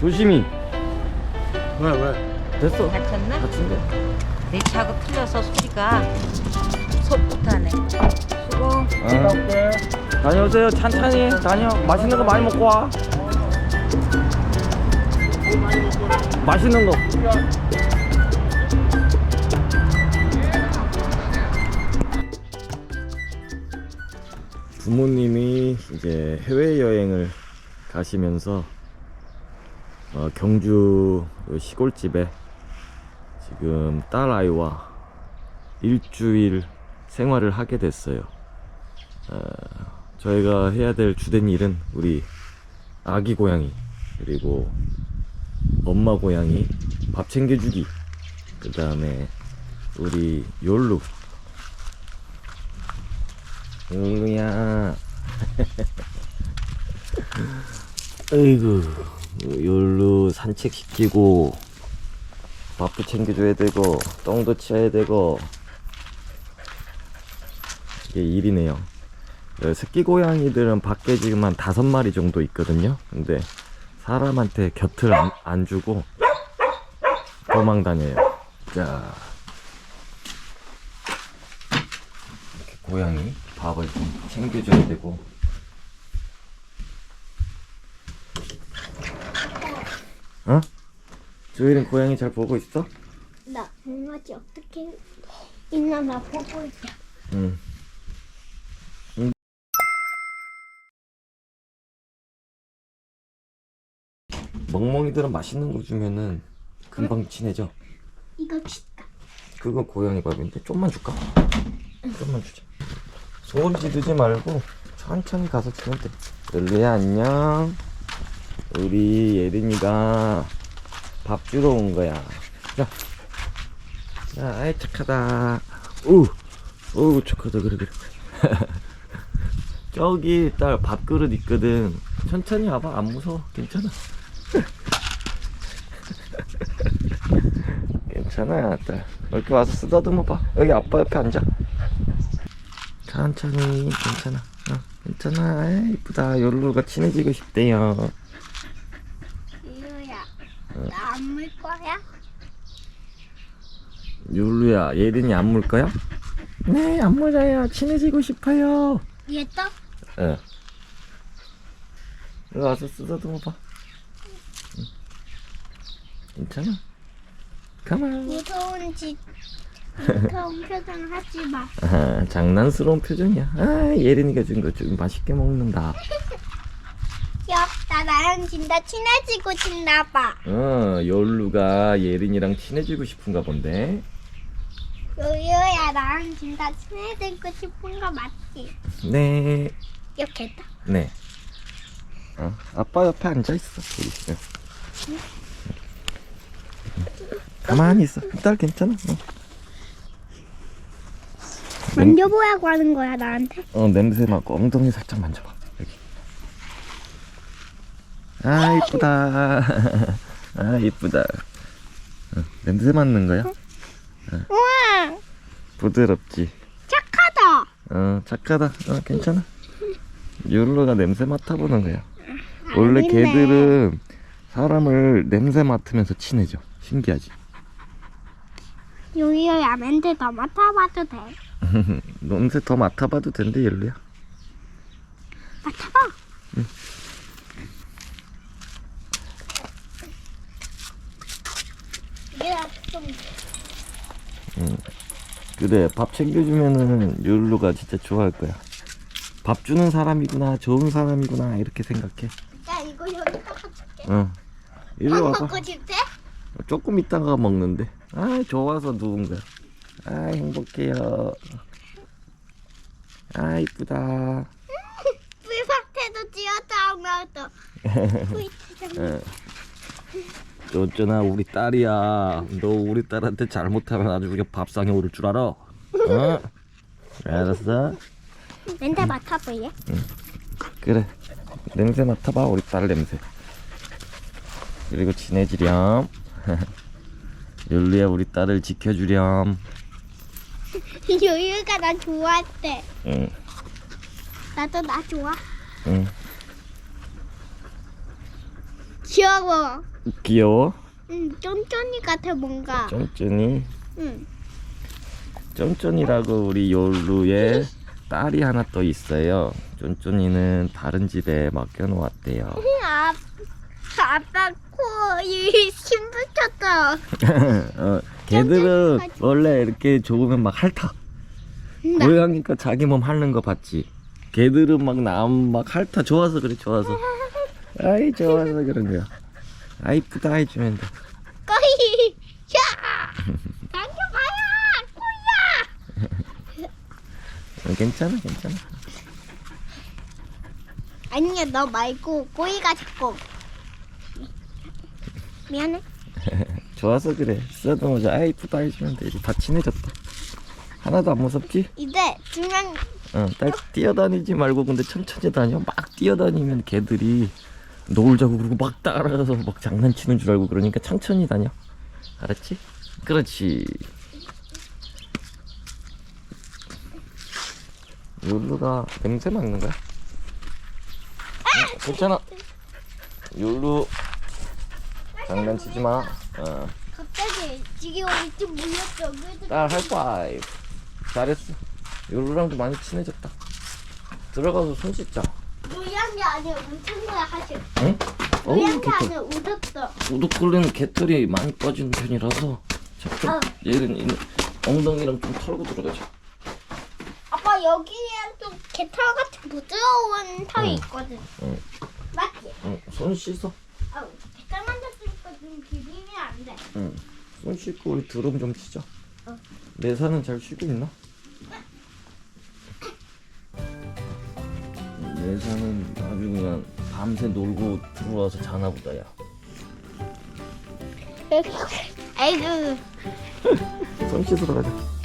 조심히 왜 왜? 됐어 다쳤나? 다친데 내 차고 틀려서 소리가 속부터네. 수고. 어. 다녀오세요 천천히 다녀 맛있는 거 많이 먹고 와 맛있는 거 부모님이 이제 해외여행을 가시면서 어, 경주 그 시골집에 지금 딸 아이와 일주일 생활을 하게 됐어요. 어, 저희가 해야 될 주된 일은 우리 아기 고양이 그리고 엄마 고양이 밥 챙겨주기 그 다음에 우리 욜루 욜루야 아이고 욜루 산책시키고 밥도 챙겨줘야 되고 똥도 치워야 되고. 이게 일이네요. 어, 새끼 고양이들은 밖에 지금 한 다섯 마리 정도 있거든요. 근데 사람한테 곁을 안, 안 주고 도망 다녀요. 자. 이렇게 고양이 밥을 좀 챙겨줘야 되고 어? 조이는 고양이 잘 보고 있어? 나 강아지 어떻게 있나 나 보고 있자. 응. 응. 멍멍이들은 맛있는 거 주면은 금방 친해져. 이거 줄까? 그건 고양이 밥인데 좀만 줄까? 좀만 주자. 소원 지르지 말고 천천히 가서 주면 돼. 룰루야 안녕. 우리 예린이가 밥 주러 온 거야. 자, 자, 아이 착하다. 우, 우 착하다 그래 그래. 저기 딸 밥그릇 있거든. 천천히 와봐 안 무서워 괜찮아. 괜찮아 딸. 이렇게 와서 쓰다듬어 봐. 여기 아빠 옆에 앉아. 천천히 괜찮아. 어, 괜찮아. 이쁘다. 요루가 친해지고 싶대요. 나 안 물 거야? 요루야, 예린이 안 물 거야? 네, 안 물어요. 친해지고 싶어요. 얘도? 예. 여기 와서 쓰다듬어 봐. 응. 괜찮아. 가만. 무서운 짓, 무서운 표정 하지 마. 아, 장난스러운 표정이야. 아, 예린이가 준 거 좀 맛있게 먹는다. 나랑 진짜 친해지고 싶나 봐. 어, 요루가 예린이랑 친해지고 싶은가 본데. 요요야, 나랑 진짜 친해지고 싶은 거 맞지? 네. 이렇게 했다. 네. 어, 아빠 옆에 앉아 있어. 우리. 응. 가만히 있어. 딸 괜찮아. 어. 냄, 만져보라고 하는 거야, 나한테? 어, 냄새 맡고 엉덩이 살짝 만져봐. 여기. 아 이쁘다. 아 이쁘다. 어, 냄새 맡는 거야? 우와, 부드럽지. 착하다. 어 착하다. 어 괜찮아. 율로가 냄새 맡아보는 거야. 원래 아니네. 개들은 사람을 냄새 맡으면서 친해져. 신기하지? 요요야, 멘트 더 맡아봐도 돼. 냄새 더 맡아봐도 된대 율로야. 맡아봐. 얘 가좀 그래 밥 챙겨주면은 율로가 진짜 좋아할 거야. 밥 주는 사람이구나 좋은 사람이구나 이렇게 생각해. 야 이거 여기다가 줄게. 어. 이리 밥 와봐. 먹고 싶대? 조금 있다가 먹는데. 아 좋아서 누운 거야. 아 행복해요. 아 이쁘다. 불밭에도 지었다 오면도. 예. 저 어쩌나 우리 딸이야. 너 우리 딸한테 잘못하면 아주 그냥 밥상에 오를 줄 알아. 어? 알았어? 멘트 맡아볼래? 그래. 냄새 맡아봐 우리 딸 냄새. 그리고 친해지렴. 율리야 우리 딸을 지켜주렴. 요요가 나 좋아했대. 응, 나도 나 좋아. 응. 귀여워. 귀여워? 응, 쫀쫀이 같아 뭔가. 쫀쫀이. 응. 쫀쫀이라고 우리 요루의 딸이 하나 또 있어요. 쫀쫀이는 다른 집에 맡겨놓았대요. 아, 아빠 코에 심 붙였어. 어, 걔들은 원래 이렇게 좋으면 막 핥아. 나- 고양이니까 자기 몸 핥는 거 봤지. 걔들은 막 남 막 핥아 좋아서 그래 좋아서. 아이 좋아서 그런 거야. 아 이쁘다 해주면 돼. 꼬이. 야, 당겨봐요, 꼬야. 어, 괜찮아 괜찮아. 아니야, 너 말고 꼬이가 자꾸. 미안해. 좋아서 그래. 쓰다듬어서 아 이쁘다 해주면 돼. 이제 다 친해졌다. 하나도 안 무섭지? 이제 두명 어, 딱 뛰어다니지 말고 근데 천천히 다녀. 막 뛰어다니면 걔들이 놀자고 그러고 막 따라가서 막 장난치는 줄 알고 그러니까 천천히 다녀. 알았지? 그렇지. 율루가 냄새 맡는 거야? 어, 괜찮아. 율루 장난치지 마. 어, 갑자기 지게 우리 집 물렸어. 딸 하이파이브. 잘했어. 율루랑도 많이 친해졌다. 들어가서 손 씻자. 물량이 아니야, 웃은 거야 사실. 응? 어우, 물량이 개털. 아니야, 웃었어. 우독거리는 개털이 많이 빠지는 편이라서 자, 어. 좀 얘는 이 엉덩이랑 좀 털고 들어가자. 아빠 여기에 좀 개털 같은 부드러운 털이 응. 있거든. 응. 맞지? 응, 손 씻어. 아우, 개털 만졌으니까 좀 비비면 안 돼. 응. 손 씻고 우리 드럼 좀 치자. 어. 내 산은 잘 쉬고 있나? 내 산은 아주 그냥 밤새 놀고 들어와서 자나 보다 야. 아이고. 손 씻으러 가자.